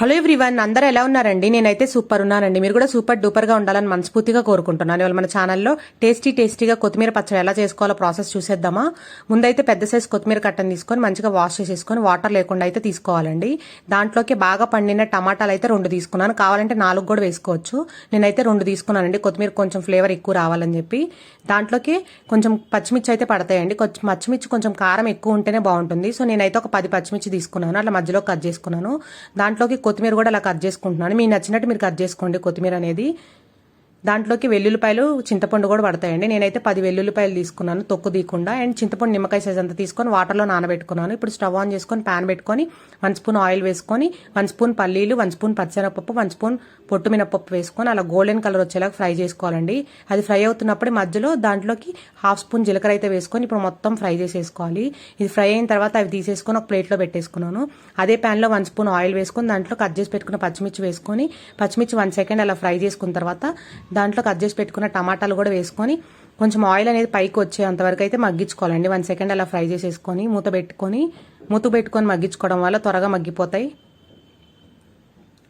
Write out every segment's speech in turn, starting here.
Hello everyone అందరూ ఎలా ఉన్నారండి? నేనైతే సూపర్ ఉన్నానండి. మీరు కూడా సూపర్ డూపర్గా ఉండాలని మనస్ఫూర్తిగా కోరుకుంటున్నాను. ఇవాళ మన ఛానల్లో టేస్టీ టేస్టీగా కొత్తిమీర పచ్చడి ఎలా చేసుకోవాలో ప్రాసెస్ చూసేద్దామా. ముందైతే పెద్ద సైజ్ కొత్తిమీర కట్టను తీసుకొని మంచిగా వాష్ చేసేసుకొని వాటర్ లేకుండా అయితే తీసుకోవాలండి. దాంట్లోకి బాగా పండిన టమాటాలు అయితే రెండు తీసుకున్నాను. కావాలంటే నాలుగు కూడా వేసుకోవచ్చు. నేనైతే రెండు తీసుకున్నానండి. కొత్తిమీర కొంచెం ఫ్లేవర్ ఎక్కువ రావాలని చెప్పి. దాంట్లోకి కొంచెం పచ్చిమిర్చి అయితే పడతాయండి. కొంచెం పచ్చిమిర్చి కొంచెం కారం ఎక్కువ ఉంటేనే బాగుంటుంది. సో నేనైతే ఒక పది పచ్చిమిర్చి తీసుకున్నాను. అట్లా మధ్యలో కట్ చేసుకున్నాను. దాంట్లోకి కొత్తిమీర కూడా అలా కట్ చేసుకుంటున్నాను. మీకు నచ్చినట్టు మీరు కట్ చేసుకోండి కొత్తిమీర అనేది. దాంట్లోకి వెల్లుల్లిపాయలు చింతపండు కూడా పడతాయండి. నేనైతే పది వెల్లుల్లిపాయలు తీసుకున్నాను తొక్కు తీయకుండా. అండ్ చింతపండు నిమ్మకాయ సైజ్ అంతా తీసుకొని వాటర్లో నానబెట్టుకున్నాను. ఇప్పుడు స్టవ్ ఆన్ చేసుకొని ప్యాన్ పెట్టుకొని వన్ స్పూన్ ఆయిల్ వేసుకొని వన్ స్పూన్ పల్లీలు వన్ స్పూన్ పచ్చెనపప్పు వన్ స్పూన్ పొట్టు మినపప్పు వేసుకొని అలా గోల్డెన్ కలర్ వచ్చేలాగా ఫ్రై చేసుకోవాలండి. అది ఫ్రై అవుతున్నప్పుడు మధ్యలో దాంట్లోకి హాఫ్ స్పూన్ జీలకర్ర అయితే వేసుకొని ఇప్పుడు మొత్తం ఫ్రై చేసేసుకోవాలి. ఇది ఫ్రై అయిన తర్వాత అవి తీసేసుకొని ఒక ప్లేట్లో పెట్టేసుకున్నాను. అదే ప్యాన్లో వన్ స్పూన్ ఆయిల్ వేసుకొని దాంట్లో కట్ చేసి పెట్టుకున్న పచ్చిమిర్చి వేసుకొని పచ్చిమిర్చి వన్ సెకండ్ అలా ఫ్రై చేసుకున్న తర్వాత దాంట్లో కట్ చేసి పెట్టుకున్న టమాటాలు కూడా వేసుకొని కొంచెం ఆయిల్ అనేది పైకి వచ్చేంత వరకు అయితే మగ్గించుకోవాలండి. వన్ సెకండ్ అలా ఫ్రై చేసేసుకొని మూత పెట్టుకొని మూత పెట్టుకొని మగ్గించుకోవడం వల్ల త్వరగా మగ్గిపోతాయి.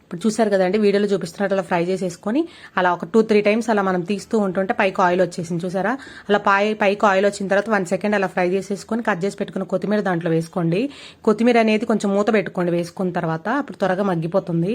ఇప్పుడు చూసారు కదండి వీడియోలో చూపిస్తున్నట్టు అలా ఫ్రై చేసేసుకొని అలా ఒక టూ త్రీ టైమ్స్ అలా మనం తీస్తూ ఉంటుంటే పైకి ఆయిల్ వచ్చేసింది చూసారా? అలా పై పైకి ఆయిల్ వచ్చిన తర్వాత వన్ సెకండ్ అలా ఫ్రై చేసేసుకొని కట్ చేసి పెట్టుకున్న కొత్తిమీర దాంట్లో వేసుకోండి. కొత్తిమీర అనేది కొంచెం మూత పెట్టుకోండి వేసుకున్న తర్వాత అప్పుడు త్వరగా మగ్గిపోతుంది.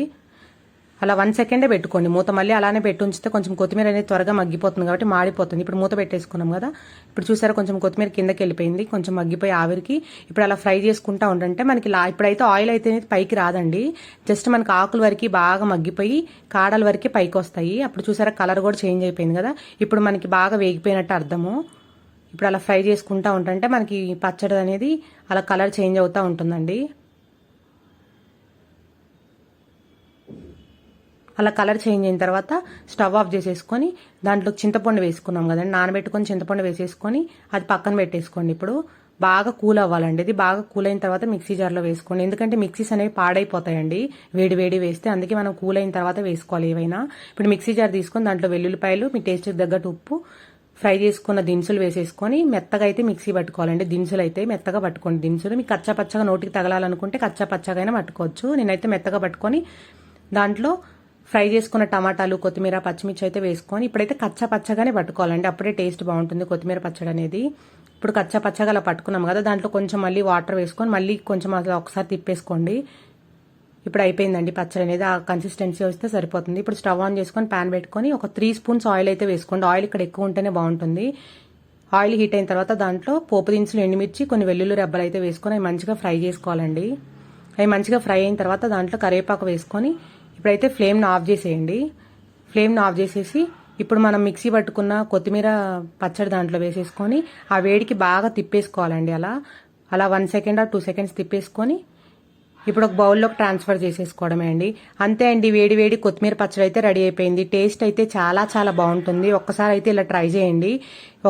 అలా వన్ సెకండే పెట్టుకోండి. మూత మళ్ళీ అలానే పెట్టి ఉంచితే కొంచెం కొత్తిమీర అనేది త్వరగా మగ్గిపోతుంది కాబట్టి మాడిపోతుంది. ఇప్పుడు మూత పెట్టేసుకున్నాం కదా. ఇప్పుడు చూసారా కొంచెం కొత్తిమీర కిందకి వెళ్ళిపోయింది. కొంచెం మగ్గిపోయి ఆవిరికి ఇప్పుడు అలా ఫ్రై చేసుకుంటా ఉండంటే మనకి ఇప్పుడైతే ఆయిల్ అయితే పైకి రాదండి. జస్ట్ మనకి ఆకుల వరకు బాగా మగ్గిపోయి కాడల వరకు పైకి వస్తాయి. అప్పుడు చూసారా కలర్ కూడా చేంజ్ అయిపోయింది కదా. ఇప్పుడు మనకి బాగా వేగిపోయినట్టు అర్థము. ఇప్పుడు అలా ఫ్రై చేసుకుంటా ఉంటుంటే మనకి పచ్చడి అనేది అలా కలర్ చేంజ్ అవుతూ ఉంటుందండి. అలా కలర్ చేంజ్ అయిన తర్వాత స్టవ్ ఆఫ్ చేసేసుకొని దాంట్లో చింతపండు వేసుకున్నాం కదండి నానబెట్టుకొని చింతపండు వేసేసుకొని అది పక్కన పెట్టేసుకోండి. ఇప్పుడు బాగా కూల్ అవ్వాలండి. ఇది బాగా కూల్ అయిన తర్వాత మిక్సీ జార్లో వేసుకోండి. ఎందుకంటే మిక్సీస్ అనేవి పాడైపోతాయండి. వేడి వేడి వేస్తే అందుకే మనం కూల్ అయిన తర్వాత వేసుకోవాలి ఏవైనా. ఇప్పుడు మిక్సీ జార్ తీసుకొని దాంట్లో వెల్లుల్లిపాయలు మీ టేస్ట్ తగ్గట్టు ఉప్పు ఫ్రై చేసుకున్న దినుసులు వేసేసుకొని మెత్తగా అయితే మిక్సీ పట్టుకోవాలండి. దినుసులు అయితే మెత్తగా పట్టుకోండి. దినుసులు మీకు కచ్చా పచ్చగా నోటికి తగలాలనుకుంటే కచ్చా పచ్చగా అయినా పట్టుకోవచ్చు. నేనైతే మెత్తగా పట్టుకొని దాంట్లో ఫ్రై చేసుకున్న టమాటాలు కొత్తిమీర పచ్చిమిర్చి అయితే వేసుకొని ఇప్పుడైతే కచ్చా పచ్చగానే పట్టుకోవాలండి. అప్పుడే టేస్ట్ బాగుంటుంది కొత్తిమీర పచ్చడి అనేది. ఇప్పుడు కచ్చా పచ్చగా అలా పట్టుకున్నాం కదా దాంట్లో కొంచెం మళ్ళీ వాటర్ వేసుకొని మళ్ళీ కొంచెం అలా ఒకసారి తిప్పేసుకోండి. ఇప్పుడు అయిపోయిందండి పచ్చడి అనేది. ఆ కన్సిస్టెన్సీ వస్తే సరిపోతుంది. ఇప్పుడు స్టవ్ ఆన్ చేసుకొని ప్యాన్ పెట్టుకొని ఒక త్రీ స్పూన్స్ ఆయిల్ అయితే వేసుకోండి. ఆయిల్ ఇక్కడ ఎక్కువ ఉంటేనే బాగుంటుంది. ఆయిల్ హీట్ అయిన తర్వాత దాంట్లో పోపు దినుసులు ఎండుమిర్చి కొన్ని వెల్లుల్లి రెబ్బలు అయితే వేసుకొని అవి మంచిగా ఫ్రై చేసుకోవాలండి. అవి మంచిగా ఫ్రై అయిన తర్వాత దాంట్లో కరివేపాకు వేసుకొని ఇప్పుడైతే ఫ్లేమ్ను ఆఫ్ చేసేయండి. ఫ్లేమ్ను ఆఫ్ చేసేసి ఇప్పుడు మనం మిక్సీ పట్టుకున్న కొత్తిమీర పచ్చడి దాంట్లో వేసేసుకొని ఆ వేడికి బాగా తిప్పేసుకోవాలండి అలా. అలా వన్ సెకండ్ ఆ టూ సెకండ్స్ తిప్పేసుకొని ఇప్పుడు ఒక బౌల్లోకి ట్రాన్స్ఫర్ చేసేసుకోవడమే అండి. అంతే అండి వేడి వేడి కొత్తిమీర పచ్చడి అయితే రెడీ అయిపోయింది. టేస్ట్ అయితే చాలా చాలా బాగుంటుంది. ఒక్కసారి అయితే ఇలా ట్రై చేయండి.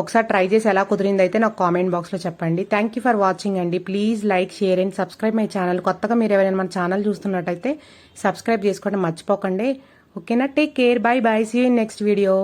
ఒకసారి ట్రై చేసి ఎలా కుదిరింది అయితే నాకు కామెంట్ బాక్స్లో చెప్పండి. థ్యాంక్ యూ ఫర్ వాచింగ్ అండి. Please like share and subscribe my channel కొత్తగా మీరు ఎవరైనా మన ఛానల్ చూస్తున్నట్టయితే సబ్స్క్రైబ్ చేసుకోవడం మర్చిపోకండి. ఓకేనా take care bye bye see next video